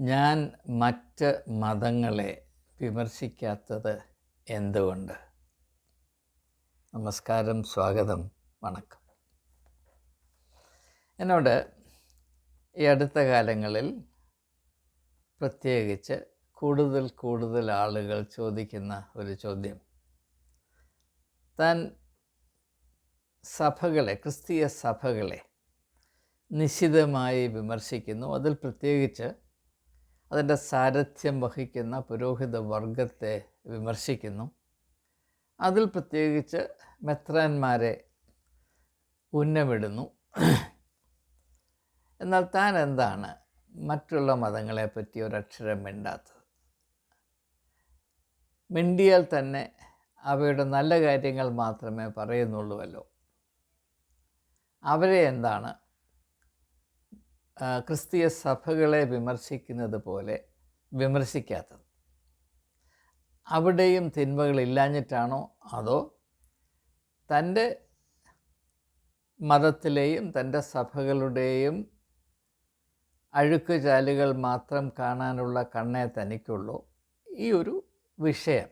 ഞാൻ മറ്റ് മതങ്ങളെ വിമർശിക്കാത്തത് എന്തുകൊണ്ട്? നമസ്കാരം സ്വാഗതം വണക്കം. എന്നോട് ഈ അടുത്ത കാലങ്ങളിൽ പ്രത്യേകിച്ച് കൂടുതൽ കൂടുതൽ ആളുകൾ ചോദിക്കുന്ന ഒരു ചോദ്യം. താൻ സഭകളെ ക്രിസ്തീയ സഭകളെ നിശിതമായി വിമർശിക്കുന്നു. അതിൽ പ്രത്യേകിച്ച് അതിന്റെ സാരഥ്യം വഹിക്കുന്ന പുരോഹിത വർഗത്തെ വിമർശിക്കുന്നു. അതിൽ പ്രത്യേകിച്ച് മെത്രാന്മാരെ ഉന്നമിടുന്നു. എന്നാൽ താൻ എന്താണ് മറ്റുള്ള മതങ്ങളെപ്പറ്റി ഒരക്ഷരം മിണ്ടാത്തത്? മിണ്ടിയാൽ തന്നെ അവയുടെ നല്ല കാര്യങ്ങൾ മാത്രമേ പറയുന്നുള്ളൂവല്ലോ. അവരെ എന്താണ് ക്രിസ്തീയ സഭകളെ വിമർശിക്കുന്നത് പോലെ വിമർശിക്കാത്തത്. അവിടെയും തിന്മകളില്ലാഞ്ഞിട്ടാണോ അതോ തന്റെ മതത്തിലെയും തന്റെ സഭകളുടെയും അഴുക്കുചാലുകൾ മാത്രം കാണാനുള്ള കണ്ണേ തനിക്കുള്ളൂ? ഈ ഒരു വിഷയം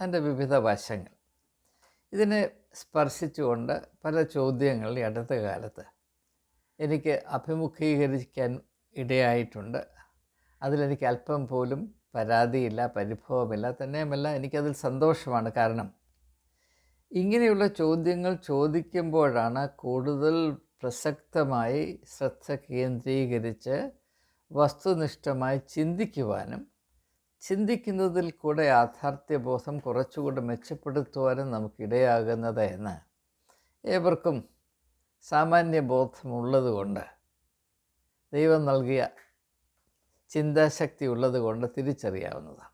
അതിന്റെ വിവിധ വശങ്ങൾ. ഇതിനെ സ്പർശിച്ചുകൊണ്ട് പല ചോദ്യങ്ങൾ ഈ അടുത്ത കാലത്ത് എനിക്ക് അഭിമുഖീകരിക്കാൻ ഇടയായിട്ടുണ്ട്. അതിലെനിക്ക് അല്പം പോലും പരാതിയില്ല പരിഭവമില്ല. തന്നെയുമല്ല എനിക്കതിൽ സന്തോഷമാണ്. കാരണം ഇങ്ങനെയുള്ള ചോദ്യങ്ങൾ ചോദിക്കുമ്പോഴാണ് കൂടുതൽ പ്രസക്തമായി ശ്രദ്ധ കേന്ദ്രീകരിച്ച് വസ്തുനിഷ്ഠമായി ചിന്തിക്കുവാനും ചിന്തിക്കുന്നതിൽ കൂടെ യാഥാർത്ഥ്യബോധം കുറച്ചുകൂടെ മെച്ചപ്പെടുത്തുവാനും നമുക്കിടയാകുന്നത് എന്ന് ഏവർക്കും സാമാന്യ ബോധമുള്ളതുകൊണ്ട് ദൈവം നൽകിയ ചിന്താശക്തി ഉള്ളതുകൊണ്ട് തിരിച്ചറിയാവുന്നതാണ്.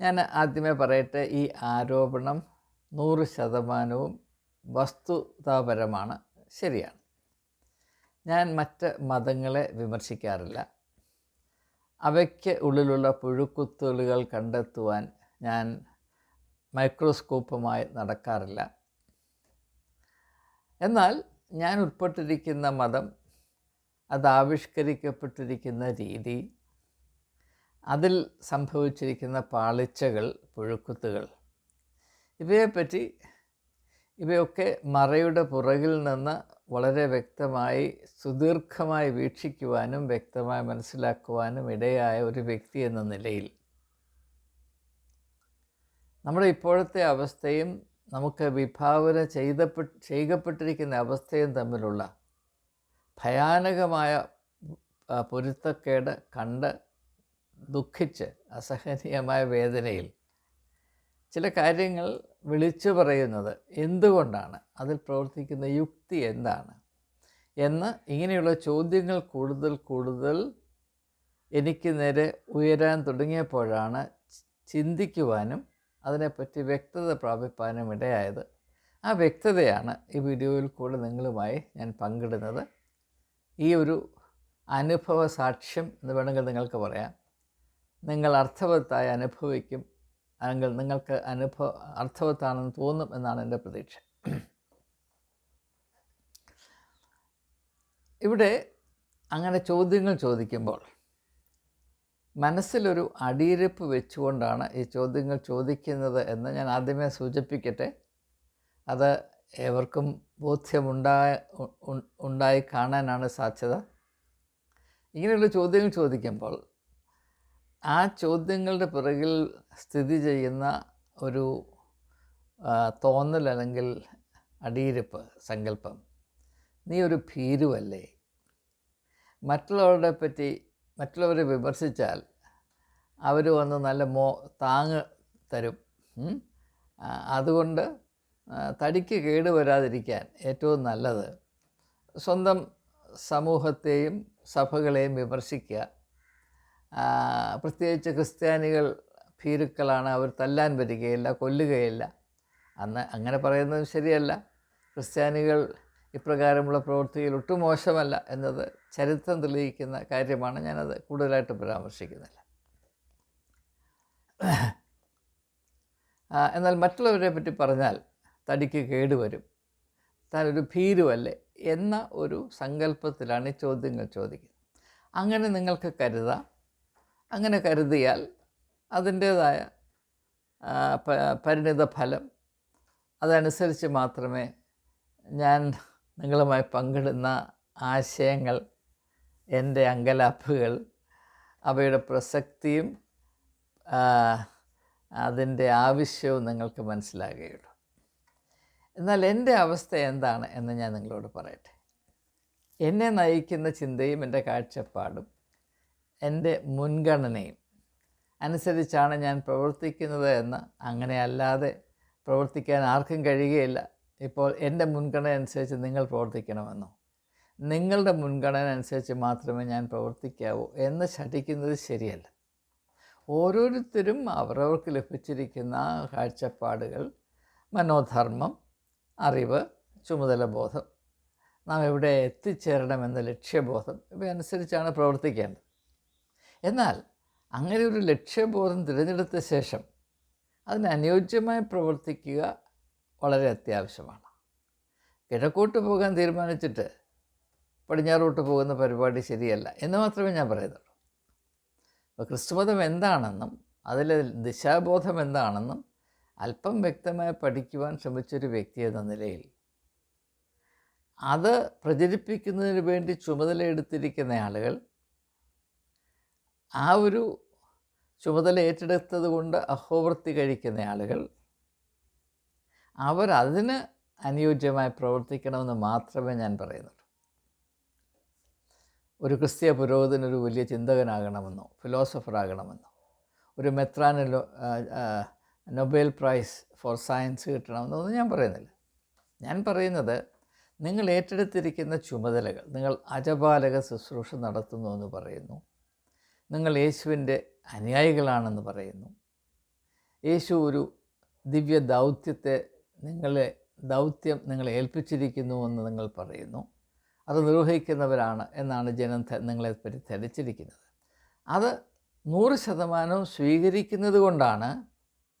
ഞാൻ ആദ്യമേ പറയട്ടെ ഈ ആരോപണം നൂറ് ശതമാനവും വസ്തുതാപരമാണ് ശരിയാണ്. ഞാൻ മറ്റ് മതങ്ങളെ വിമർശിക്കാറില്ല. അവയ്ക്ക് ഉള്ളിലുള്ള പുഴുക്കുത്തുകൾ കണ്ടെത്തുവാൻ ഞാൻ മൈക്രോസ്കോപ്പുമായി നടക്കാറില്ല. എന്നാൽ ഞാൻ ഉൾപ്പെട്ടിരിക്കുന്ന മതം അത് ആവിഷ്കരിക്കപ്പെട്ടിരിക്കുന്ന രീതി അതിൽ സംഭവിച്ചിരിക്കുന്ന പാളിച്ചകൾ പുഴുക്കുത്തുകൾ ഇവയെപ്പറ്റി ഇവയൊക്കെ മറയുടെ പുറകിൽ നിന്ന് വളരെ വ്യക്തമായി സുദീർഘമായി വീക്ഷിക്കുവാനും വ്യക്തമായി മനസ്സിലാക്കുവാനും ഇടയായ ഒരു വ്യക്തി എന്ന നിലയിൽ. നമ്മുടെ ഇപ്പോഴത്തെ അവസ്ഥയും നമുക്ക് വിഭാവന ചെയ്തപ്പെട്ട് ചെയ്യപ്പെട്ടിരിക്കുന്ന അവസ്ഥയും തമ്മിലുള്ള ഭയാനകമായ പൊരുത്തക്കേട് കണ്ട് ദുഃഖിച്ച് അസഹനീയമായ വേദനയിൽ ചില കാര്യങ്ങൾ വിളിച്ചു പറയുന്നത് എന്തുകൊണ്ടാണ്? അതിൽ പ്രവർത്തിക്കുന്ന യുക്തി എന്താണ്? എന്ന് ഇങ്ങനെയുള്ള ചോദ്യങ്ങൾ കൂടുതൽ കൂടുതൽ എനിക്ക് നേരെ ഉയരാൻ തുടങ്ങിയപ്പോഴാണ് ചിന്തിക്കുവാനും അതിനെപ്പറ്റി വ്യക്തത പ്രാപിപ്പാനും ഇടയായത്. ആ വ്യക്തതയാണ് ഈ വീഡിയോയിൽ കൂടെ നിങ്ങളുമായി ഞാൻ പങ്കിടുന്നത്. ഈ ഒരു അനുഭവ സാക്ഷ്യം എന്ന് വേണമെങ്കിൽ നിങ്ങൾക്ക് പറയാം. നിങ്ങൾ അർത്ഥവത്തായി അനുഭവിക്കും. അല്ലെങ്കിൽ നിങ്ങൾക്ക് അനുഭവ അർത്ഥവത്താണെന്ന് തോന്നും എന്നാണ് എന്റെ പ്രതീക്ഷ. ഇവിടെ അങ്ങനെ ചോദ്യങ്ങൾ ചോദിക്കുമ്പോൾ മനസ്സിലൊരു അടിയിരുപ്പ് വെച്ചുകൊണ്ടാണ് ഈ ചോദ്യങ്ങൾ ചോദിക്കുന്നത് എന്ന് ഞാൻ ആദ്യമേ സൂചിപ്പിക്കട്ടെ. അത് എവർക്കും ബോധ്യമുണ്ടായ ഉണ്ടായി കാണാനാണ് സാധ്യത. ഇങ്ങനെയുള്ള ചോദ്യങ്ങൾ ചോദിക്കുമ്പോൾ ആ ചോദ്യങ്ങളുടെ പിറകിൽ സ്ഥിതി ചെയ്യുന്ന ഒരു തോന്നൽ അല്ലെങ്കിൽ അടിയിരുപ്പ് സങ്കല്പം. നീ ഒരു ഭീരുവല്ലേ? മറ്റുള്ളവരുടെ പറ്റി മറ്റുള്ളവരെ വിമർശിച്ചാൽ അവർ വന്ന് നല്ല മോ താങ്ങ് തരും. അതുകൊണ്ട് തടിക്ക് കേട് വരാതിരിക്കാൻ ഏറ്റവും നല്ലത് സ്വന്തം സമൂഹത്തെയും സഭകളെയും വിമർശിക്കുക. പ്രത്യേകിച്ച് ക്രിസ്ത്യാനികൾ ഭീരുക്കളാണ് അവർ തല്ലാൻ വരികയില്ല കൊല്ലുകയില്ല. അന്ന് അങ്ങനെ പറയുന്നത് ശരിയല്ല. ക്രിസ്ത്യാനികൾ ഇപ്രകാരമുള്ള പ്രവൃത്തിയിൽ ഒട്ടും മോശമല്ല എന്നത് ചരിത്രം തെളിയിക്കുന്ന കാര്യമാണ് ഞാനത് കൂടുതലായിട്ട് പരാമർശിക്കുന്നില്ല. എന്നാൽ മറ്റുള്ളവരെ പറ്റി പറഞ്ഞാൽ തടിക്ക് കേടുവരും താൻ ഒരു ഭീരുവല്ലേ എന്ന ഒരു സങ്കല്പത്തിലാണ് ഈ ചോദ്യങ്ങൾ ചോദിക്കുന്നത്. അങ്ങനെ നിങ്ങൾക്ക് കരുതാം. അങ്ങനെ കരുതിയാൽ അതിന്റേതായ പരിണിത ഫലം അതനുസരിച്ച് മാത്രമേ ഞാൻ നിങ്ങളുമായി പങ്കിടുന്ന ആശയങ്ങൾ എന്റെ അങ്കലാപ്പുകൾ അവയുടെ പ്രസക്തിയും അതിന്റെ ആവശ്യവും നിങ്ങൾക്ക് മനസ്സിലാകുകയുള്ളൂ. എന്നാൽ എന്റെ അവസ്ഥ എന്താണ് എന്ന് ഞാൻ നിങ്ങളോട് പറയട്ടെ. എന്നെ നയിക്കുന്ന ചിന്തയും എന്റെ കാഴ്ചപ്പാടും എന്റെ മുൻഗണനയും അനുസരിച്ചാണ് ഞാൻ പ്രവർത്തിക്കുന്നത് എന്ന് അങ്ങനെ അല്ലാതെ പ്രവർത്തിക്കാൻ ആർക്കും കഴിയുകയില്ല. ഇപ്പോൾ എന്റെ മുൻഗണന അനുസരിച്ച് നിങ്ങൾ പ്രവർത്തിക്കണമെന്നോ? നിങ്ങളുടെ മുൻഗണന അനുസരിച്ച് മാത്രമേ ഞാൻ പ്രവർത്തിക്കാവൂ എന്ന് ശഠിക്കുന്നത് ശരിയല്ല. ഓരോരുത്തരും അവരവർക്ക് ലഭിച്ചിരിക്കുന്ന കാഴ്ചപ്പാടുകൾ മനോധർമ്മം അറിവ് ചുമതലബോധം നാം എവിടെ എത്തിച്ചേരണമെന്ന ലക്ഷ്യബോധം ഇവയനുസരിച്ചാണ് പ്രവർത്തിക്കേണ്ടത്. എന്നാൽ അങ്ങനെ ഒരു ലക്ഷ്യബോധം തിരഞ്ഞെടുത്ത ശേഷം അതിനനുയോജ്യമായി പ്രവർത്തിക്കുക വളരെ അത്യാവശ്യമാണ്. കിഴക്കോട്ട് പോകാൻ തീരുമാനിച്ചിട്ട് പടിഞ്ഞാറോട്ട് പോകുന്ന പരിപാടി ശരിയല്ല എന്ന് മാത്രമേ ഞാൻ പറയുന്നുള്ളൂ. അപ്പോൾ ക്രിസ്തുമതം എന്താണെന്നും അതിലെ ദിശാബോധം എന്താണെന്നും അല്പം വ്യക്തമായി പഠിക്കുവാൻ ശ്രമിച്ചൊരു വ്യക്തി എന്ന നിലയിൽ അത് പ്രചരിപ്പിക്കുന്നതിന് വേണ്ടി ചുമതല ആളുകൾ ആ ഒരു ചുമതല ഏറ്റെടുത്തത് കൊണ്ട് അഹോവൃത്തി കഴിക്കുന്ന ആളുകൾ അവരതിന് അനുയോജ്യമായി പ്രവർത്തിക്കണമെന്ന് മാത്രമേ ഞാൻ പറയുന്നുള്ളൂ. ഒരു ക്രിസ്തീയ പുരോഹിതൻ ഒരു വലിയ ചിന്തകനാകണമെന്നോ ഫിലോസഫറാകണമെന്നോ ഒരു മെത്രാന് നൊബേൽ പ്രൈസ് ഫോർ സയൻസ് കിട്ടണമെന്നോ ഒന്നും ഞാൻ പറയുന്നില്ല. ഞാൻ പറയുന്നത് നിങ്ങൾ ഏറ്റെടുത്തിരിക്കുന്ന ചുമതലകൾ നിങ്ങൾ അജപാലക ശുശ്രൂഷ നടത്തുന്നു എന്ന് പറയുന്നു. നിങ്ങൾ യേശുവിന്റെ അനുയായികളാണെന്ന് പറയുന്നു. യേശു ഒരു ദിവ്യ ദൗത്യത്തെ നിങ്ങളെ ദൗത്യം നിങ്ങളെ ഏൽപ്പിച്ചിരിക്കുന്നു എന്ന് നിങ്ങൾ പറയുന്നു. അത് നിർവഹിക്കുന്നവരാണ് എന്നാണ് ജനം നിങ്ങളെ പറ്റി ധരിച്ചിരിക്കുന്നത്. അത് നൂറ് ശതമാനവും സ്വീകരിക്കുന്നത് കൊണ്ടാണ്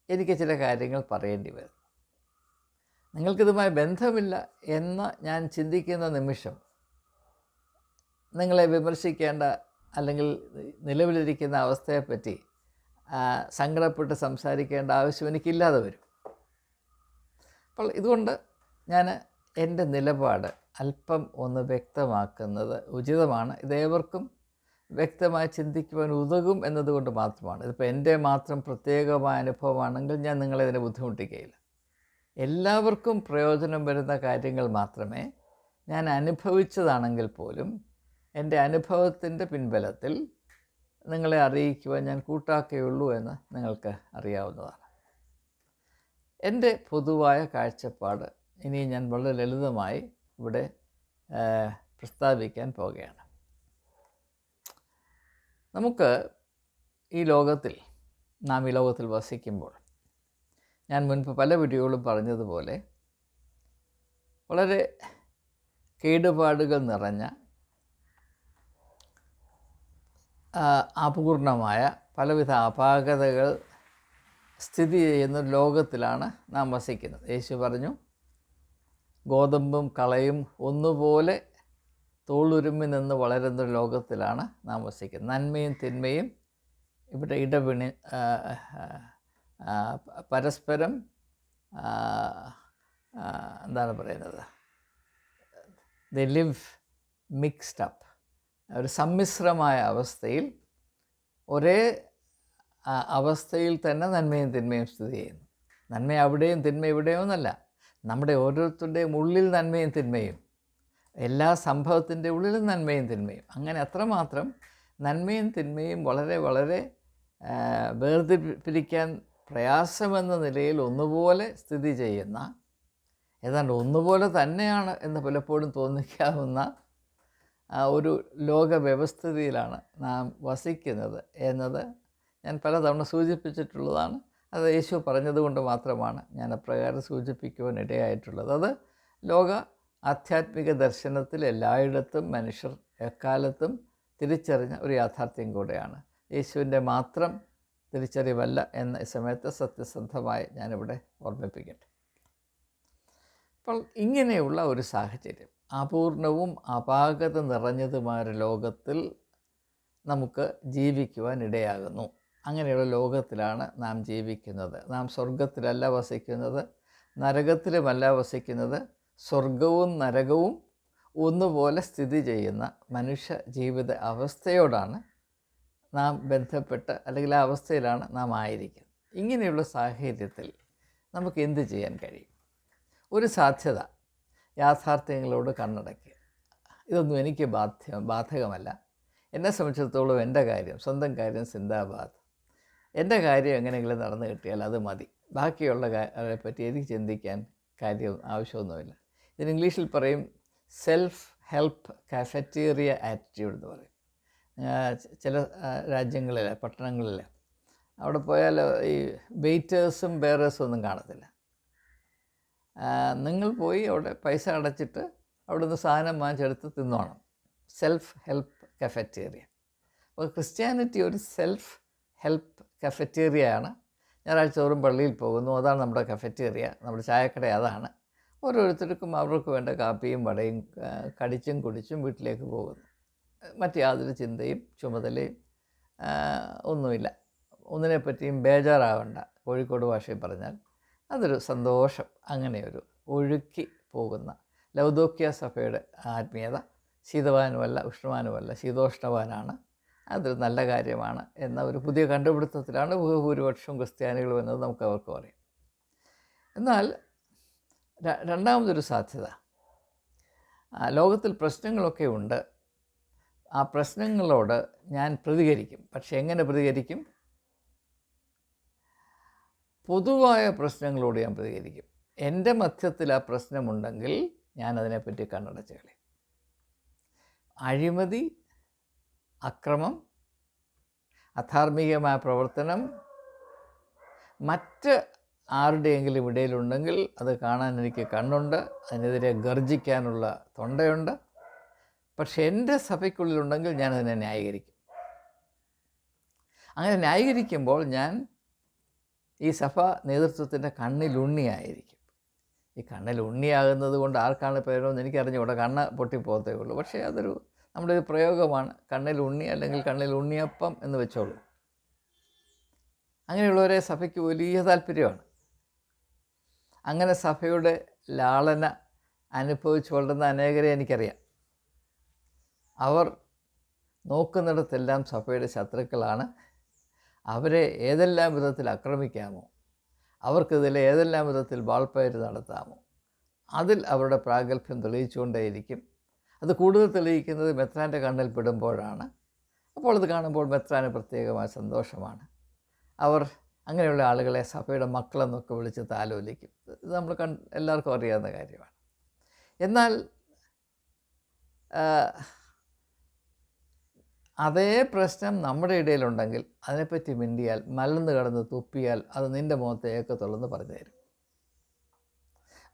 എനിക്ക് ചില കാര്യങ്ങൾ പറയേണ്ടി വരുന്നത്. നിങ്ങൾക്കിതുമായി ബന്ധമില്ല എന്ന് ഞാൻ ചിന്തിക്കുന്ന നിമിഷം നിങ്ങളെ വിമർശിക്കേണ്ട അല്ലെങ്കിൽ നിലവിലിരിക്കുന്ന അവസ്ഥയെപ്പറ്റി സങ്കടപ്പെട്ട് സംസാരിക്കേണ്ട ആവശ്യം എനിക്കില്ലാതെ വരും. അപ്പോൾ ഇതുകൊണ്ട് ഞാൻ എന്റെ നിലപാട് അല്പം ഒന്ന് വ്യക്തമാക്കുന്നത് ഉചിതമാണ്. ഇതേവർക്കും വ്യക്തമായി ചിന്തിക്കുവാൻ ഉതകും എന്നതുകൊണ്ട് മാത്രമാണ്. ഇതിപ്പോൾ എന്റെ മാത്രം പ്രത്യേകമായ അനുഭവമാണെങ്കിൽ ഞാൻ നിങ്ങളെ ഇതിനെ ബുദ്ധിമുട്ടിക്കുകയില്ല. എല്ലാവർക്കും പ്രയോജനം വരുന്ന കാര്യങ്ങൾ മാത്രമേ ഞാൻ അനുഭവിച്ചതാണെങ്കിൽ പോലും എന്റെ അനുഭവത്തിന്റെ പിൻബലത്തിൽ നിങ്ങളെ അറിയിക്കുവാൻ ഞാൻ കൂട്ടാക്കുകയുള്ളൂ എന്ന് നിങ്ങൾക്ക് അറിയാവുന്നതാണ്. എന്റെ പൊതുവായ കാഴ്ചപ്പാട് ഇനി ഞാൻ വളരെ ലളിതമായി ഇവിടെ പ്രസ്താവിക്കാൻ പോകുകയാണ് നമുക്ക് ഈ ലോകത്തിൽ നാം ഈ ലോകത്തിൽ വസിക്കുമ്പോൾ ഞാൻ മുൻപ് പല വീഡിയോകളും പറഞ്ഞതുപോലെ വളരെ കേടുപാടുകൾ നിറഞ്ഞ അപൂർണമായ പലവിധ അപാകതകൾ സ്ഥിതി ചെയ്യുന്ന ലോകത്തിലാണ് നാം വസിക്കുന്നത്. യേശു പറഞ്ഞു ഗോതമ്പും കളയും ഒന്നുപോലെ തോളുരുമ്മി നിന്ന് വളരുന്ന ലോകത്തിലാണ് നാം വസിക്കുന്നത്. നന്മയും തിന്മയും ഇവിടെ ആ, പരസ്പരം എന്താണ് പറയുന്നത്? The live mixed up. ഒരു സമ്മിശ്രമായ അവസ്ഥയിൽ ഒരേ അവസ്ഥയിൽ തന്നെ നന്മയും തിന്മയും സ്ഥിതി ചെയ്യുന്നു. നന്മ അവിടെയും തിന്മ ഇവിടെയും എന്നല്ല നമ്മുടെ ഓരോരുത്തരുടെയും ഉള്ളിൽ നന്മയും തിന്മയും. എല്ലാ സംഭവത്തിന്റെ ഉള്ളിലും നന്മയും തിന്മയും. അങ്ങനെ അത്രമാത്രം നന്മയും തിന്മയും വളരെ വളരെ വേർതിരിപ്പിരിക്കാൻ പ്രയാസമെന്ന നിലയിൽ ഒന്നുപോലെ സ്ഥിതി ചെയ്യുന്ന ഏതാണ്ട് ഒന്നുപോലെ തന്നെയാണ് എന്ന് പലപ്പോഴും തോന്നിക്കാവുന്ന ഒരു ലോക വ്യവസ്ഥിതിയിലാണ് നാം വസിക്കുന്നത് എന്നത് ഞാൻ പലതവണ സൂചിപ്പിച്ചിട്ടുള്ളതാണ്. അത് യേശു പറഞ്ഞതുകൊണ്ട് മാത്രമാണ് ഞാൻ അപ്രകാരം സൂചിപ്പിക്കുവാൻ ഇടയായിട്ടുള്ളത്. അത് ലോക ആധ്യാത്മിക ദർശനത്തിൽ എല്ലായിടത്തും മനുഷ്യർ എക്കാലത്തും തിരിച്ചറിഞ്ഞ ഒരു യാഥാർത്ഥ്യം കൂടെയാണ്. യേശുവിന്റെ മാത്രം തിരിച്ചറിവല്ല എന്ന സമയത്ത് സത്യസന്ധമായി ഞാനിവിടെ ഓർമ്മിപ്പിക്കട്ടെ. അപ്പോൾ ഇങ്ങനെയുള്ള ഒരു സാഹചര്യം അപൂർണവും അപാകത നിറഞ്ഞതുമായ ലോകത്തിൽ നമുക്ക് ജീവിക്കുവാൻ ഇടയാകുന്നു. അങ്ങനെയുള്ള ലോകത്തിലാണ് നാം ജീവിക്കുന്നത്. നാം സ്വർഗത്തിലല്ല വസിക്കുന്നത്. നരകത്തിലുമല്ല വസിക്കുന്നത്. സ്വർഗവും നരകവും ഒന്നുപോലെ സ്ഥിതി ചെയ്യുന്ന മനുഷ്യ ജീവിത അവസ്ഥയോടാണ് നാം ബന്ധപ്പെട്ട് അല്ലെങ്കിൽ ആ അവസ്ഥയിലാണ് നാം ആയിരിക്കുന്നത്. ഇങ്ങനെയുള്ള സാഹചര്യത്തിൽ നമുക്ക് എന്ത് ചെയ്യാൻ കഴിയും? ഒരു സാധ്യത യാഥാർത്ഥ്യങ്ങളോട് കണ്ണടയ്ക്കുക. ഇതൊന്നും എനിക്ക് ബാധ്യ ബാധകമല്ല. എന്നെ സംബന്ധിച്ചിടത്തോളം എന്റെ കാര്യം സ്വന്തം കാര്യം സിന്ദാബാദ്. എന്റെ കാര്യം എങ്ങനെയെങ്കിലും നടന്നു കിട്ടിയാൽ അത് മതി. ബാക്കിയുള്ള പറ്റി എനിക്ക് ചിന്തിക്കാൻ കാര്യം ആവശ്യമൊന്നുമില്ല. ഇതിന് ഇംഗ്ലീഷിൽ പറയും സെൽഫ് ഹെൽപ്പ് കാഫറ്റീറിയ ആറ്റിറ്റ്യൂഡ് എന്ന് പറയും. ചില രാജ്യങ്ങളിൽ പട്ടണങ്ങളിൽ അവിടെ പോയാൽ ഈ വെയിറ്റേഴ്സും ബെയറേഴ്സും ഒന്നും കാണത്തില്ല. നിങ്ങൾ പോയി അവിടെ പൈസ അടച്ചിട്ട് അവിടെ നിന്ന് സാധനം വാങ്ങിച്ചെടുത്ത് തിന്നോണം. സെൽഫ് ഹെൽപ്പ് കഫറ്റേറിയ അപ്പോൾ ക്രിസ്ത്യാനിറ്റി ഒരു സെൽഫ് ഹെൽപ്പ് കഫറ്റേറിയയാണ്. ഞായറാഴ്ച തോറും പള്ളിയിൽ പോകുന്നു. അതാണ് നമ്മുടെ കഫറ്റേറിയ. നമ്മുടെ ചായക്കട അതാണ്. ഓരോരുത്തർക്കും അവർക്ക് വേണ്ട കാപ്പിയും വടയും കടിച്ചും കുടിച്ചും വീട്ടിലേക്ക് പോകുന്നു. മറ്റ് യാതൊരു ചിന്തയും ചുമതലയും ഒന്നുമില്ല. ഒന്നിനെപ്പറ്റിയും ബേജാറാവണ്ട. കോഴിക്കോട് ഭാഷയിൽ പറഞ്ഞാൽ അതൊരു സന്തോഷം. അങ്ങനെയൊരു ഒഴുക്കി പോകുന്ന ലൗദോക്യ സഭയുടെ ആത്മീയത. ശീതവാനുമല്ല ഉഷ്ണവാനുമല്ല ശീതോഷ്ണവാനാണ് അതൊരു നല്ല കാര്യമാണ് എന്ന ഒരു പുതിയ കണ്ടുപിടുത്തത്തിലാണ് ഭൂരിപക്ഷം ക്രിസ്ത്യാനികൾ എന്നത് നമുക്ക് അവർക്ക് പറയാം. എന്നാൽ രണ്ടാമതൊരു സാധ്യത. ലോകത്തിൽ പ്രശ്നങ്ങളൊക്കെ ഉണ്ട്. ആ പ്രശ്നങ്ങളോട് ഞാൻ പ്രതികരിക്കും. പക്ഷെ എങ്ങനെ പ്രതികരിക്കും? പൊതുവായ പ്രശ്നങ്ങളോട് ഞാൻ പ്രതികരിക്കും. എന്റെ മധ്യത്തിൽ ആ പ്രശ്നമുണ്ടെങ്കിൽ ഞാൻ അതിനെപ്പറ്റി കണ്ണടച്ച് കളയും. അഴിമതി അക്രമം അധാർമികമായ പ്രവർത്തനം മറ്റ് ആരുടെയെങ്കിലും ഇടയിലുണ്ടെങ്കിൽ അത് കാണാൻ എനിക്ക് കണ്ണുണ്ട് അതിനെതിരെ ഗർജിക്കാനുള്ള തൊണ്ടയുണ്ട്. പക്ഷെ എന്റെ സഭയ്ക്കുള്ളിലുണ്ടെങ്കിൽ ഞാനതിനെ ന്യായീകരിക്കും. അങ്ങനെ ന്യായീകരിക്കുമ്പോൾ ഞാൻ ഈ സഭ നേതൃത്വത്തിന്റെ കണ്ണിലുണ്ണിയായിരിക്കും. ഈ കണ്ണിൽ ഉണ്ണിയാകുന്നത് കൊണ്ട് ആർക്കാണ് പേരോ എന്ന് എനിക്കറിഞ്ഞുകൂടെ കണ്ണ് പൊട്ടിപ്പോകത്തേ ഉള്ളൂ. പക്ഷേ അതൊരു നമ്മുടെ ഒരു പ്രയോഗമാണ് കണ്ണിൽ ഉണ്ണി അല്ലെങ്കിൽ കണ്ണിൽ ഉണ്ണിയപ്പം എന്ന് വെച്ചോളൂ. അങ്ങനെയുള്ളവരെ സഭയ്ക്ക് വലിയ താല്പര്യമാണ്. അങ്ങനെ സഭയുടെ ലാളന അനുഭവിച്ചു കൊണ്ടുന്ന അനേകരെ എനിക്കറിയാം. അവർ നോക്കുന്നിടത്തെല്ലാം സഭയുടെ ശത്രുക്കളാണ്. അവരെ ഏതെല്ലാം വിധത്തിൽ ആക്രമിക്കാമോ അവർക്കിതിൽ ഏതെല്ലാം വിധത്തിൽ വാൾപ്പയർ നടത്താമോ അതിൽ അവരുടെ പ്രാഗൽഭ്യം തെളിയിച്ചുകൊണ്ടേയിരിക്കും. അത് കൂടുതൽ തെളിയിക്കുന്നത് മെത്രാന്റെ കണ്ണിൽ പെടുമ്പോഴാണ്. അപ്പോൾ അത് കാണുമ്പോൾ മെത്രാന് പ്രത്യേകമായ സന്തോഷമാണ്. അവർ അങ്ങനെയുള്ള ആളുകളെ സഭയുടെ മക്കളെന്നൊക്കെ വിളിച്ച് താലോലിക്കും. ഇത് നമ്മൾ കൺ എല്ലാവർക്കും അറിയാവുന്ന കാര്യമാണ്. എന്നാൽ അതേ പ്രശ്നം നമ്മുടെ ഇടയിലുണ്ടെങ്കിൽ അതിനെപ്പറ്റി മിണ്ടിയാൽ മലന്ന് കടന്ന് തുപ്പിയാൽ അത് നിന്റെ മുഖത്തെ ഏക്കത്തുള്ളെന്ന് പറഞ്ഞു തരും.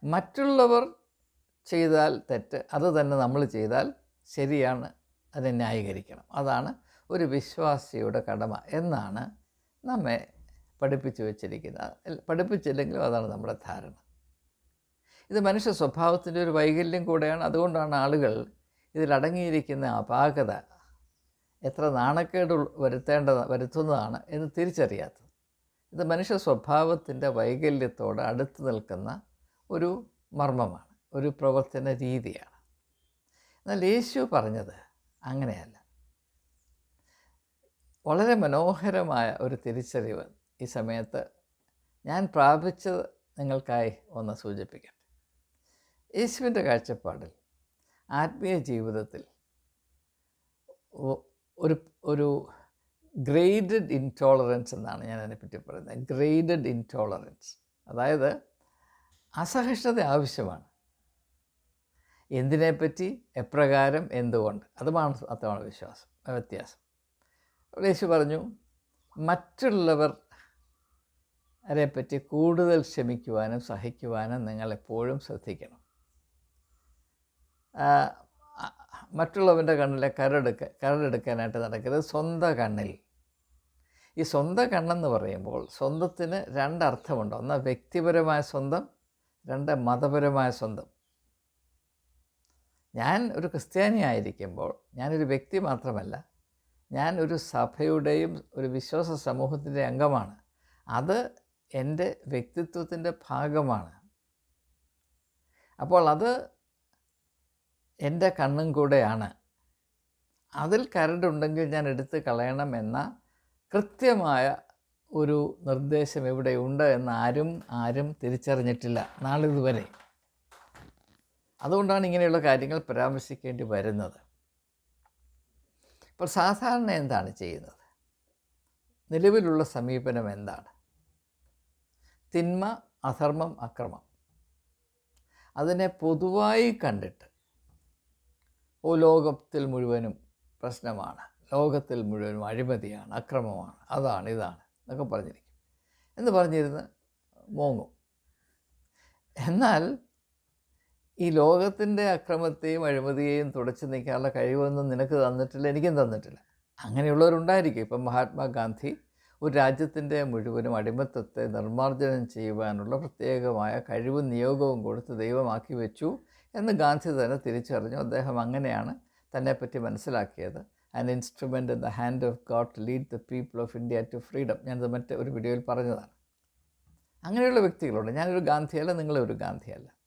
മറ്റുള്ളവർ ചെയ്താൽ തെറ്റ് അത് തന്നെ നമ്മൾ ചെയ്താൽ ശരിയാണ് അതിനെ ന്യായീകരിക്കണം. അതാണ് ഒരു വിശ്വാസിയുടെ കടമ എന്നാണ് നമ്മെ പഠിപ്പിച്ചു വച്ചിരിക്കുന്നത്. പഠിപ്പിച്ചില്ലെങ്കിലും അതാണ് നമ്മുടെ ധാരണ. ഇത് മനുഷ്യ സ്വഭാവത്തിന്റെ ഒരു വൈകല്യം കൂടെയാണ്. അതുകൊണ്ടാണ് ആളുകൾ ഇതിലടങ്ങിയിരിക്കുന്ന അപാകത എത്ര നാണക്കേട് വരുത്തേണ്ട വരുത്തുന്നതാണ് എന്ന് തിരിച്ചറിയാത്തത്. ഇത് മനുഷ്യ സ്വഭാവത്തിന്റെ വൈകല്യത്തോട് അടുത്ത് നിൽക്കുന്ന ഒരു മർമ്മമാണ്. ഒരു പ്രവർത്തന രീതിയാണ്. എന്നാൽ യേശു പറഞ്ഞത് അങ്ങനെയല്ല. വളരെ മനോഹരമായ ഒരു തിരിച്ചറിവ് ഈ സമയത്ത് ഞാൻ പ്രാപിച്ചത് നിങ്ങൾക്കായി ഒന്ന് സൂചിപ്പിക്കട്ടെ. യേശുവിന്റെ കാഴ്ചപ്പാടിൽ ആത്മീയ ജീവിതത്തിൽ ഒരു ഒരു ഗ്രേഡഡ് ഇൻടോളറൻസ് എന്നാണ് ഞാൻ അതിനെപ്പറ്റി പറയുന്നത്. Graded intolerance. അതായത് അസഹിഷ്ണുത ആവശ്യമാണ്. എന്തിനെപ്പറ്റി? എപ്രകാരം? എന്തുകൊണ്ട്? അതുമാണ് അത്തവണ വിശ്വാസം. വ്യത്യാസം. യേശു പറഞ്ഞു മറ്റുള്ളവർ പറ്റി കൂടുതൽ ക്ഷമിക്കുവാനും സഹിക്കുവാനും നിങ്ങൾ എപ്പോഴും ശ്രദ്ധിക്കണം. മറ്റുള്ളവന്റെ കണ്ണിലെ കരടെടുക്ക കരടെടുക്കാനായിട്ട് നടക്കരുത്. സ്വന്തം കണ്ണിൽ. ഈ സ്വന്തം കണ്ണെന്ന് പറയുമ്പോൾ സ്വന്തത്തിന് രണ്ടർത്ഥമുണ്ട്. ഒന്ന് വ്യക്തിപരമായ സ്വന്തം രണ്ട് മതപരമായ സ്വന്തം. ഞാൻ ഒരു ക്രിസ്ത്യാനിയായിരിക്കുമ്പോൾ ഞാനൊരു വ്യക്തി മാത്രമല്ല ഞാൻ ഒരു സഭയുടെയും ഒരു വിശ്വാസ സമൂഹത്തിന്റെ അംഗമാണ്. അത് എന്റെ വ്യക്തിത്വത്തിന്റെ ഭാഗമാണ്. അപ്പോൾ അത് എന്റെ കണ്ണും കൂടെയാണ്. അതിൽ കരടുണ്ടെങ്കിൽ ഞാൻ എടുത്ത് കളയണം എന്ന കൃത്യമായ ഒരു നിർദ്ദേശം ഇവിടെയുണ്ട് എന്ന് ആരും ആരും തിരിച്ചറിഞ്ഞിട്ടില്ല നാളിതുവരെ. അതുകൊണ്ടാണ് ഇങ്ങനെയുള്ള കാര്യങ്ങൾ പരാമർശിക്കേണ്ടി വരുന്നത്. ഇപ്പോൾ സാധാരണ എന്താണ് ചെയ്യുന്നത്? നിലവിലുള്ള സമീപനം എന്താണ്? തിന്മ അധർമ്മം അക്രമം. അതിനെ പൊതുവായി കണ്ടിട്ട് ഓ ലോകത്തിൽ മുഴുവനും പ്രശ്നമാണ്. ലോകത്തിൽ മുഴുവനും അഴിമതിയാണ് അക്രമമാണ് അതാണ് ഇതാണ് എന്നൊക്കെ പറഞ്ഞിരിക്കും. എന്ന് പറഞ്ഞിരുന്ന് മോങ്ങും. എന്നാൽ ഈ ലോകത്തിന്റെ അക്രമത്തെയും അഴിമതിയെയും തുടച്ചു നീക്കാനുള്ള കഴിവൊന്നും നിനക്ക് തന്നിട്ടില്ല എനിക്കും തന്നിട്ടില്ല. അങ്ങനെയുള്ളവരുണ്ടായിരിക്കും. ഇപ്പം മഹാത്മാഗാന്ധി ഒരു രാജ്യത്തിന്റെ മുഴുവനും അടിമത്തത്തെ നിർമ്മാർജനം ചെയ്യുവാനുള്ള പ്രത്യേകമായ കഴിവും നിയോഗവും കൊടുത്ത് ദൈവമാക്കി വെച്ചു എന്ന് ഗാന്ധി തന്നെ തിരിച്ചറിഞ്ഞു. അദ്ദേഹം അങ്ങനെയാണ് തന്നെപ്പറ്റി മനസ്സിലാക്കിയത്. An instrument in the hand of God to lead the people of India to freedom ഞാനത് മറ്റേ ഒരു വീഡിയോയിൽ പറഞ്ഞതാണ്. അങ്ങനെയുള്ള വ്യക്തികളുണ്ട്. ഞാനൊരു ഗാന്ധിയല്ല നിങ്ങളൊരു ഗാന്ധിയല്ല.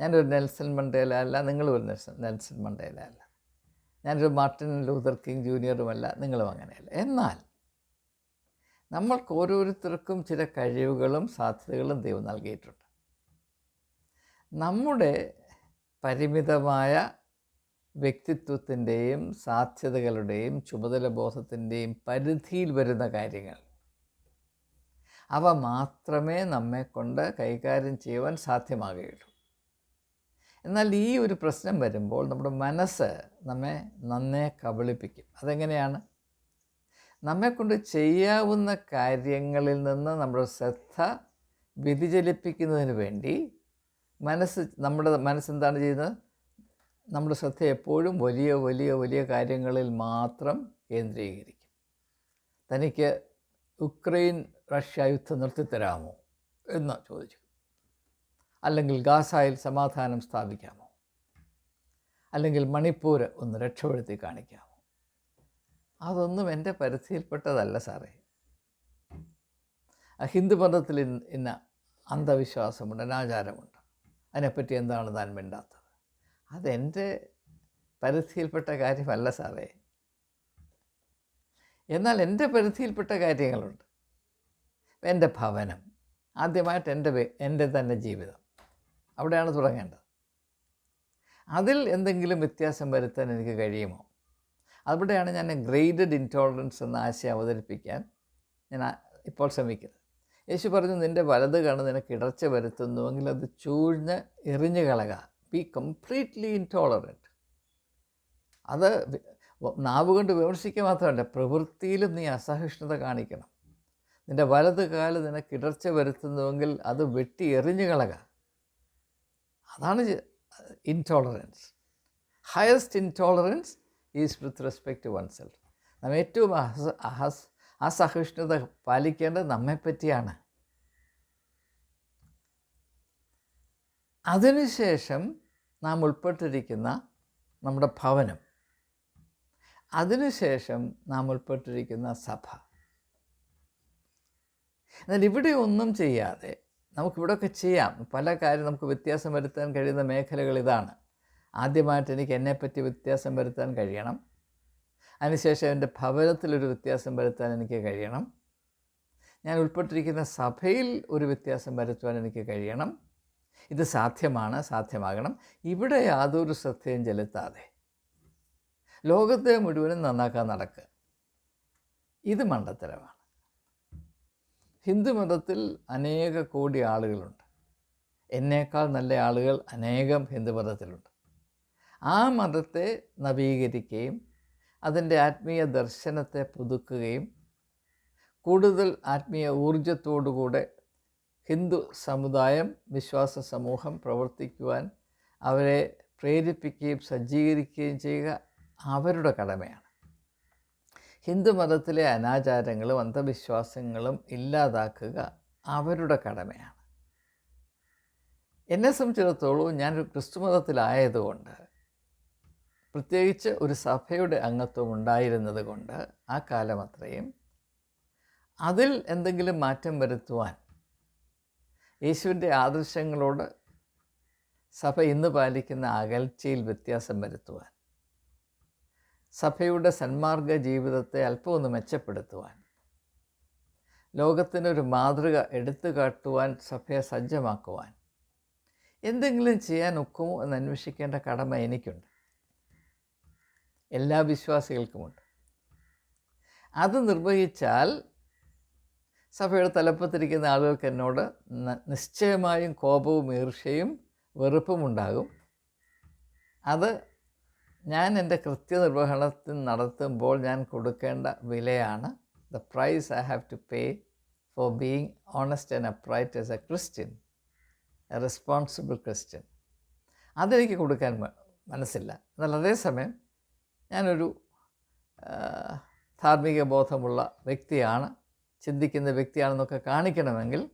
ഞാനൊരു നെൽസൺ മണ്ടേല അല്ല ഒരു നെൽസൺ നെൽസൺ മണ്ടേല അല്ല. ഞാനൊരു മാർട്ടിൻ ലൂതർ കിങ് ജൂനിയറുമല്ല നിങ്ങളും അങ്ങനെയല്ല. എന്നാൽ നമ്മൾക്ക് ഓരോരുത്തർക്കും ചില കഴിവുകളും സാധ്യതകളും ദൈവം നൽകിയിട്ടുണ്ട്. നമ്മുടെ പരിമിതമായ വ്യക്തിത്വത്തിന്റെയും സാധ്യതകളുടെയും ചുമതല ബോധത്തിന്റെയും പരിധിയിൽ വരുന്ന കാര്യങ്ങൾ അവ മാത്രമേ നമ്മെ കൊണ്ട് കൈകാര്യം ചെയ്യുവാൻ സാധ്യമാകുകയുള്ളൂ. എന്നാൽ ഈ ഒരു പ്രശ്നം വരുമ്പോൾ നമ്മുടെ മനസ്സ് നമ്മെ നന്നേ കബളിപ്പിക്കും. അതെങ്ങനെയാണ്? നമ്മെക്കൊണ്ട് ചെയ്യാവുന്ന കാര്യങ്ങളിൽ നിന്ന് നമ്മുടെ ശ്രദ്ധ വ്യതിചലിപ്പിക്കുന്നതിന് വേണ്ടി മനസ്സ് നമ്മുടെ മനസ്സെന്താണ് ചെയ്യുന്നത്? നമ്മുടെ ശ്രദ്ധ എപ്പോഴും വലിയ വലിയ വലിയ കാര്യങ്ങളിൽ മാത്രം കേന്ദ്രീകരിക്കും. തനിക്ക് ഉക്രൈൻ റഷ്യ യുദ്ധം നിർത്തിത്തരാമോ എന്ന് ചോദിച്ചു. അല്ലെങ്കിൽ ഗാസായിൽ സമാധാനം സ്ഥാപിക്കാമോ? അല്ലെങ്കിൽ മണിപ്പൂർ ഒന്ന് രക്ഷപ്പെടുത്തി കാണിക്കാമോ? അതൊന്നും എന്റെ പരിധിയിൽപ്പെട്ടതല്ല സാറേ. ഹിന്ദു മതത്തിൽ ഇന്ന അന്ധവിശ്വാസമുണ്ട് അനാചാരമുണ്ട്. അതിനെപ്പറ്റി എന്താണ് താൻ മിണ്ടാത്തത്? അതെന്റെ പരിധിയിൽപ്പെട്ട കാര്യമല്ല സാറേ. എന്നാൽ എന്റെ പരിധിയിൽപ്പെട്ട കാര്യങ്ങളുണ്ട്. എന്റെ ഭവനം ആദ്യമായിട്ട് എന്റെ എന്റെ തന്നെ ജീവിതം. അവിടെയാണ് തുടങ്ങേണ്ടത്. അതിൽ എന്തെങ്കിലും വ്യത്യാസം വരുത്താൻ എനിക്ക് കഴിയുമോ? അവിടെയാണ് ഞാൻ ഗ്രേഡഡ് ഇൻടോളറൻസ് എന്ന ആശയം അവതരിപ്പിക്കാൻ ഞാൻ ഇപ്പോൾ ശ്രമിക്കുന്നത്. യേശു പറഞ്ഞു നിന്റെ വലത് കണ്ണ് നിനക്ക് ഇടർച്ച വരുത്തുന്നുവെങ്കിൽ അത് ചൂഴ്ന്ന് എറിഞ്ഞു കളക ബി കംപ്ലീറ്റ്ലി ഇൻടോളറന്റ് അത് നാവ് കൊണ്ട് വിമർശിക്കുക മാത്രമല്ല പ്രവൃത്തിയിലും നീ അസഹിഷ്ണുത കാണിക്കണം. നിന്റെ വലത് കാൽ നിനക്ക് ഇടർച്ച വരുത്തുന്നുവെങ്കിൽ അത് വെട്ടി എറിഞ്ഞു കളക അതാണ് intolerance highest intolerance is with respect to oneself നാം ഏറ്റവും അഹസ് അഹസ് അസഹിഷ്ണുത പാലിക്കേണ്ടത് നമ്മെപ്പറ്റിയാണ്. അതിനുശേഷം നാം ഉൾപ്പെട്ടിരിക്കുന്ന നമ്മുടെ ഭവനം. അതിനുശേഷം നാം ഉൾപ്പെട്ടിരിക്കുന്ന സഭ. എന്നാൽ ഇവിടെ ഒന്നും ചെയ്യാതെ നമുക്കിവിടെയൊക്കെ ചെയ്യാം. പല കാര്യം നമുക്ക് വ്യത്യാസം വരുത്താൻ കഴിയുന്ന മേഖലകൾ ഇതാണ്. ആദ്യമായിട്ട് എനിക്ക് എന്നെപ്പറ്റി വ്യത്യാസം വരുത്താൻ കഴിയണം. അതിനുശേഷം എന്റെ ഭവനത്തിലൊരു വ്യത്യാസം വരുത്താൻ എനിക്ക് കഴിയണം. ഞാൻ ഉൾപ്പെട്ടിരിക്കുന്ന സഭയിൽ ഒരു വ്യത്യാസം വരുത്തുവാൻ എനിക്ക് കഴിയണം. ഇത് സാധ്യമാണ് സാധ്യമാകണം. ഇവിടെ യാതൊരു ശ്രദ്ധയും ചെലുത്താതെ. ലോകത്തെ മുഴുവനും നന്നാക്കാൻ നടക്കുക ഇത് മണ്ടത്തരമാണ് ഹിന്ദുമതത്തിൽ അനേക കോടി ആളുകളുണ്ട്. എന്നേക്കാൾ നല്ല ആളുകൾ അനേകം ഹിന്ദു മതത്തിലുണ്ട്. ആ മതത്തെ നവീകരിക്കുകയും അതിന്റെ ആത്മീയ ദർശനത്തെ പുതുക്കുകയും കൂടുതൽ ആത്മീയ ഊർജത്തോടുകൂടെ ഹിന്ദു സമുദായം വിശ്വാസ സമൂഹം പ്രവർത്തിക്കുവാൻ അവരെ പ്രേരിപ്പിക്കുകയും സജ്ജീകരിക്കുകയും ചെയ്യുക അവരുടെ കടമയാണ്. ഹിന്ദു മതത്തിലെ അനാചാരങ്ങളും അന്ധവിശ്വാസങ്ങളും ഇല്ലാതാക്കുക അവരുടെ കടമയാണ്. എന്നെ സംബന്ധിച്ചിടത്തോളം ഞാനൊരു ക്രിസ്തു മതത്തിലായതുകൊണ്ട് പ്രത്യേകിച്ച് ഒരു സഭയുടെ അംഗത്വം ഉണ്ടായിരുന്നത് കൊണ്ട് ആ കാലം അത്രയും അതിൽ എന്തെങ്കിലും മാറ്റം വരുത്തുവാൻ യേശുവിന്റെ ആദർശങ്ങളോട് സഭ ഇന്ന് പാലിക്കുന്ന അകൽച്ചയിൽ വ്യത്യാസം വരുത്തുവാൻ സഭയുടെ സന്മാർഗ ജീവിതത്തെ അല്പം ഒന്ന് മെച്ചപ്പെടുത്തുവാൻ ലോകത്തിനൊരു മാതൃക എടുത്തു കാട്ടുവാൻ സഭയെ സജ്ജമാക്കുവാൻ എന്തെങ്കിലും ചെയ്യാൻ ഒക്കുമോ എന്ന് അന്വേഷിക്കേണ്ട കടമ എനിക്കുണ്ട്. എല്ലാ വിശ്വാസികൾക്കുമുണ്ട്. അത് നിർവഹിച്ചാൽ സഭയുടെ തലപ്പത്തിരിക്കുന്ന ആളുകൾക്ക് എന്നോട് നിശ്ചയമായും കോപവും ഈർഷയും വെറുപ്പും ഉണ്ടാകും അത് ഞാൻ എന്റെ കൃത്യനിർവഹണത്തിൽ നടത്തുമ്പോൾ ഞാൻ കൊടുക്കേണ്ട വിലയാണ് the price I have to pay for being honest and upright as a Christian a responsible Christian. അതെനിക്ക് കൊടുക്കാൻ മനസ്സില്ല. എന്നാൽ അതേസമയം ഞാനൊരു ധാർമ്മിക ബോധമുള്ള വ്യക്തിയാണ് ചിന്തിക്കുന്ന വ്യക്തിയാണെന്നൊക്കെ കാണിക്കണമെങ്കിൽ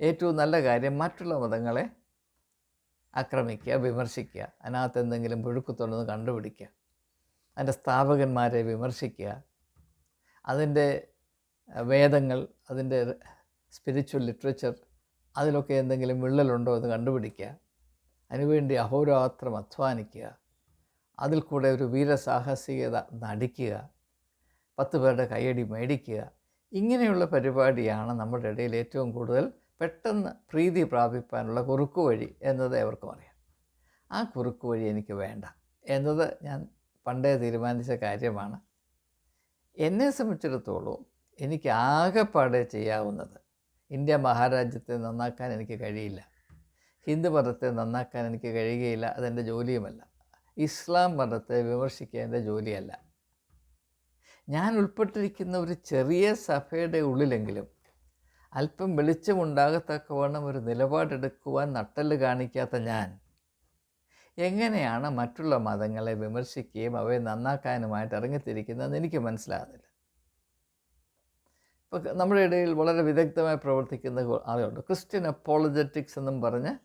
ഏറ്റവും നല്ല കാര്യം മറ്റുള്ള മതങ്ങളെ ആക്രമിക്കുക വിമർശിക്കുക അതിനകത്ത് എന്തെങ്കിലും പുഴുക്കുത്തുണ്ടെന്ന് കണ്ടുപിടിക്കുക. അതിന്റെ സ്ഥാപകന്മാരെ വിമർശിക്കുക. അതിന്റെ വേദങ്ങൾ അതിന്റെ സ്പിരിച്വൽ ലിറ്ററേച്ചർ അതിലൊക്കെ എന്തെങ്കിലും വിള്ളലുണ്ടോ എന്ന് കണ്ടുപിടിക്കുക. അതിനുവേണ്ടി അഹോരാത്രം അധ്വാനിക്കുക. അതിൽ കൂടെ ഒരു വീരസാഹസികത നടിക്കുക. പത്ത് പേരുടെ കൈയടി മേടിക്കുക. ഇങ്ങനെയുള്ള പരിപാടിയാണ് നമ്മുടെ ഇടയിൽ ഏറ്റവും കൂടുതൽ പെട്ടെന്ന് പ്രീതി പ്രാപിപ്പാനുള്ള കുറുക്കു വഴി എന്നത് എവർക്കും അറിയാം. ആ കുറുക്കു വഴി എനിക്ക് വേണ്ട എന്നത് ഞാൻ പണ്ടേ തീരുമാനിച്ച കാര്യമാണ്. എന്നെ സംബന്ധിച്ചിടത്തോളം എനിക്ക് ആകെപ്പാടെ ചെയ്യാവുന്നത് ഇന്ത്യ മഹാരാജ്യത്തെ നന്നാക്കാൻ എനിക്ക് കഴിയില്ല. ഹിന്ദു മതത്തെ നന്നാക്കാൻ എനിക്ക് കഴിയുകയില്ല അതെന്റെ ജോലിയുമല്ല. ഇസ്ലാം മതത്തെ വിമർശിക്കുക എന്റെ ജോലിയല്ല. ഞാൻ ഉൾപ്പെട്ടിരിക്കുന്ന ഒരു ചെറിയ സഭയുടെ ഉള്ളിലെങ്കിലും അല്പം വെളിച്ചമുണ്ടാകത്തക്കവണ്ണം ഒരു നിലപാടെടുക്കുവാൻ നട്ടൽ കാണിക്കാത്ത ഞാൻ. എങ്ങനെയാണ് മറ്റുള്ള മതങ്ങളെ വിമർശിക്കുകയും അവയെ നന്നാക്കാനുമായിട്ട് ഇറങ്ങിത്തിരിക്കുന്നതെന്ന് എനിക്ക് മനസ്സിലാകുന്നില്ല. ഇപ്പോൾ നമ്മുടെ ഇടയിൽ വളരെ വിദഗ്ധമായി പ്രവർത്തിക്കുന്ന ആളുകളുണ്ട്. ക്രിസ്ത്യൻ അപ്പോളജറ്റിക്സ് എന്നും പറഞ്ഞ്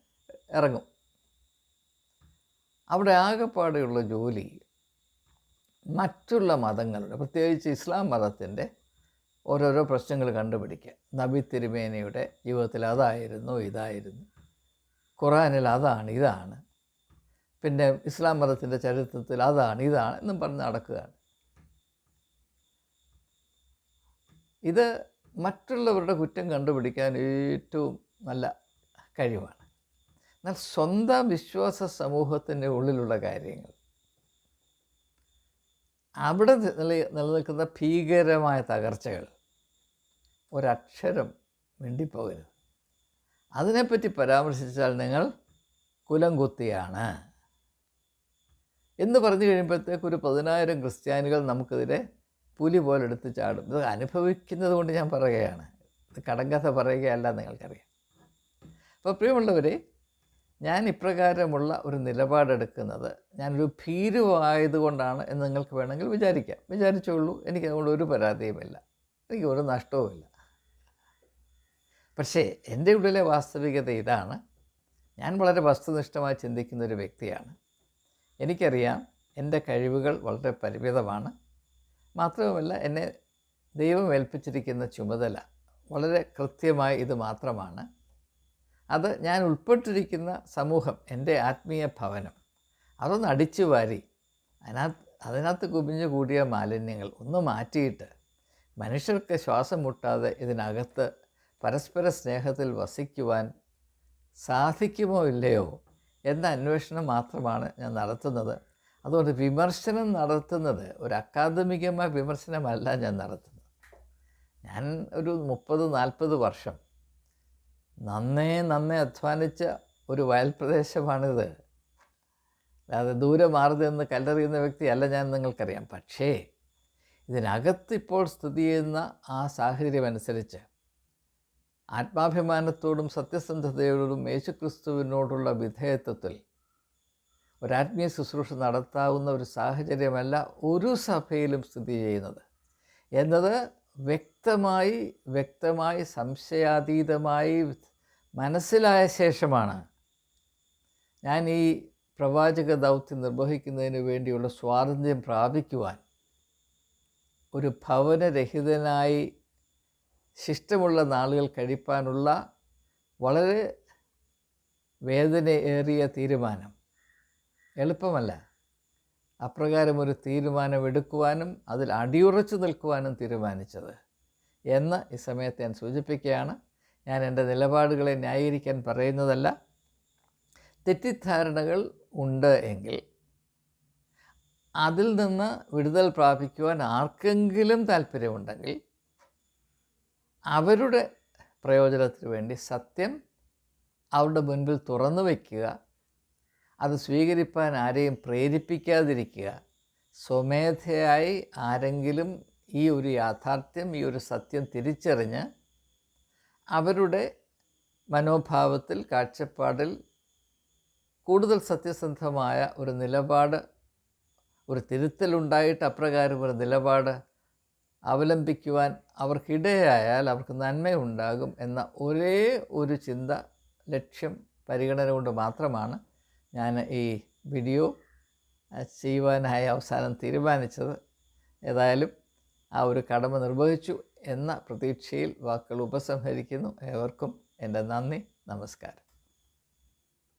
ഇറങ്ങും. അവിടെ ആകെപ്പാടെയുള്ള ജോലി മറ്റുള്ള മതങ്ങളുടെ പ്രത്യേകിച്ച് ഇസ്ലാം മതത്തിന്റെ ഓരോരോ പ്രശ്നങ്ങൾ കണ്ടുപിടിക്കുക. നബി തിരുമേനയുടെ ജീവിതത്തിൽ അതായിരുന്നു ഇതായിരുന്നു. ഖുറാനിൽ അതാണ് ഇതാണ്. പിന്നെ ഇസ്ലാം മതത്തിന്റെ ചരിത്രത്തിൽ അതാണ് ഇതാണ് എന്നും പറഞ്ഞ് നടക്കുകയാണ്. ഇത് മറ്റുള്ളവരുടെ കുറ്റം കണ്ടുപിടിക്കാൻ ഏറ്റവും നല്ല കഴിവാണ്. എന്നാൽ സ്വന്തം വിശ്വാസ സമൂഹത്തിന്റെ ഉള്ളിലുള്ള കാര്യങ്ങൾ. അവിടെ നില നിലനിൽക്കുന്ന ഭീകരമായ തകർച്ചകൾ. ഒരക്ഷരം മിണ്ടിപ്പോകരുത്. അതിനെപ്പറ്റി പരാമർശിച്ചാൽ നിങ്ങൾ കുലം കുത്തിയാണ്. എന്ന് പറഞ്ഞു കഴിയുമ്പോഴത്തേക്ക് ഒരു പതിനായിരം ക്രിസ്ത്യാനികൾ നമുക്കെതിരെ പുലി പോലെ എടുത്ത് ചാടും. ഇത് അനുഭവിക്കുന്നത് കൊണ്ട് ഞാൻ പറയുകയാണ്. ഇത് കടങ്കഥ പറയുകയല്ല നിങ്ങൾക്കറിയാം. അപ്പോൾ പ്രിയമുള്ളവരെ ഞാൻ ഇപ്രകാരമുള്ള ഒരു നിലപാടെടുക്കുന്നത് ഞാനൊരു ഭീരുവായതുകൊണ്ടാണ് എന്ന് നിങ്ങൾക്ക് വേണമെങ്കിൽ വിചാരിക്കാം. വിചാരിച്ചോളൂ എനിക്ക് അതുകൊണ്ട് ഒരു പരാതിയുമില്ല. എനിക്ക് ഒരു നഷ്ടവുമില്ല. പക്ഷേ എന്റെ ഉള്ളിലെ വാസ്തവികത ഇതാണ്. ഞാൻ വളരെ വസ്തുനിഷ്ഠമായി ചിന്തിക്കുന്ന ഒരു വ്യക്തിയാണ്. എനിക്കറിയാം എന്റെ കഴിവുകൾ വളരെ പരിമിതമാണ്. മാത്രവുമല്ല എന്നെ ദൈവം ഏൽപ്പിച്ചിരിക്കുന്ന ചുമതല വളരെ കൃത്യമായി ഇത് മാത്രമാണ്. അത് ഞാൻ ഉൾപ്പെട്ടിരിക്കുന്ന സമൂഹം എന്റെ ആത്മീയ ഭവനം അതൊന്ന് അടിച്ചു വാരി അതിനകത്ത് അതിനകത്ത് കുമിഞ്ഞു കൂടിയ മാലിന്യങ്ങൾ ഒന്ന് മാറ്റിയിട്ട് മനുഷ്യർക്ക് ശ്വാസം മുട്ടാതെ ഇതിനകത്ത് പരസ്പര സ്നേഹത്തിൽ വസിക്കുവാൻ സാധിക്കുമോ ഇല്ലയോ എന്ന അന്വേഷണം മാത്രമാണ് ഞാൻ നടത്തുന്നത്. അതുകൊണ്ട് വിമർശനം നടത്തുന്നത് ഒരു അക്കാദമികമായ വിമർശനമല്ല ഞാൻ നടത്തുന്നത്. ഞാൻ ഒരു മുപ്പത് നാൽപ്പത് വർഷം നന്നേ നന്നേ അധ്വാനിച്ച ഒരു വയൽ പ്രദേശമാണിത്. അല്ലാതെ ദൂരെ മാറി നിന്ന് കല്ലെറിയുന്ന വ്യക്തിയല്ല ഞാൻ നിങ്ങൾക്കറിയാം. പക്ഷേ ഇതിനകത്ത് ഇപ്പോൾ സ്ഥിതി ചെയ്യുന്ന ആ സാഹചര്യം അനുസരിച്ച് ആത്മാഭിമാനത്തോടും സത്യസന്ധതയോടും യേശുക്രിസ്തുവിനോടുള്ള വിധേയത്വത്തിൽ ഒരാത്മീയ ശുശ്രൂഷ നടത്താവുന്ന ഒരു സാഹചര്യമല്ല ഒരു സഭയിലും സ്ഥിതി ചെയ്യുന്നത്. എന്നത് വ്യക്തമായി വ്യക്തമായി സംശയാതീതമായി മനസ്സിലായ ശേഷമാണ്. ഞാൻ ഈ പ്രവാചക ദൗത്യം നിർവഹിക്കുന്നതിന് വേണ്ടിയുള്ള സ്വാതന്ത്ര്യം പ്രാപിക്കുവാൻ ഒരു ഭവനരഹിതനായി ശിഷ്ടമുള്ള നാളുകൾ കഴിപ്പാനുള്ള വളരെ വേദനയേറിയ തീരുമാനം. എളുപ്പമല്ല. അപ്രകാരം ഒരു തീരുമാനം എടുക്കുവാനും അതിൽ അടിയുറച്ചു നിൽക്കുവാനും തീരുമാനിച്ചത്. എന്ന് ഈ സമയത്ത് ഞാൻ സൂചിപ്പിക്കുകയാണ്. ഞാൻ എന്റെ നിലപാടുകളെ ന്യായീകരിക്കാൻ പറയുന്നതല്ല. തെറ്റിദ്ധാരണകൾ ഉണ്ട് എങ്കിൽ അതിൽ നിന്ന് വിടുതൽ പ്രാപിക്കുവാൻ ആർക്കെങ്കിലും താല്പര്യമുണ്ടെങ്കിൽ അവരുടെ പ്രയോജനത്തിന് വേണ്ടി സത്യം അവരുടെ മുൻപിൽ തുറന്നു വയ്ക്കുക. അത് സ്വീകരിപ്പാൻ ആരെയും പ്രേരിപ്പിക്കാതിരിക്കുക. സ്വമേധയായി ആരെങ്കിലും ഈ ഒരു യാഥാർത്ഥ്യം ഈ ഒരു സത്യം തിരിച്ചറിഞ്ഞ് അവരുടെ മനോഭാവത്തിൽ കാഴ്ചപ്പാടിൽ കൂടുതൽ സത്യസന്ധമായ ഒരു നിലപാട് ഒരു തിരുത്തലുണ്ടായിട്ട് അപ്രകാരം ഒരു നിലപാട് അവലംബിക്കുവാൻ അവർക്കിടയായാൽ അവർക്ക് നന്മയുണ്ടാകും എന്ന ഒരേ ഒരു ചിന്ത ലക്ഷ്യം പരിഗണന കൊണ്ട് മാത്രമാണ് ഞാൻ ഈ വീഡിയോ ചെയ്യുവാനായി അവസാനം തീരുമാനിച്ചത്. ഏതായാലും ആ ഒരു കടമ നിർവഹിച്ചു എന്ന പ്രതീക്ഷയിൽ വാക്കുകൾ ഉപസംഹരിക്കുന്നു. ഏവർക്കും എന്റെ നന്ദി നമസ്കാരം.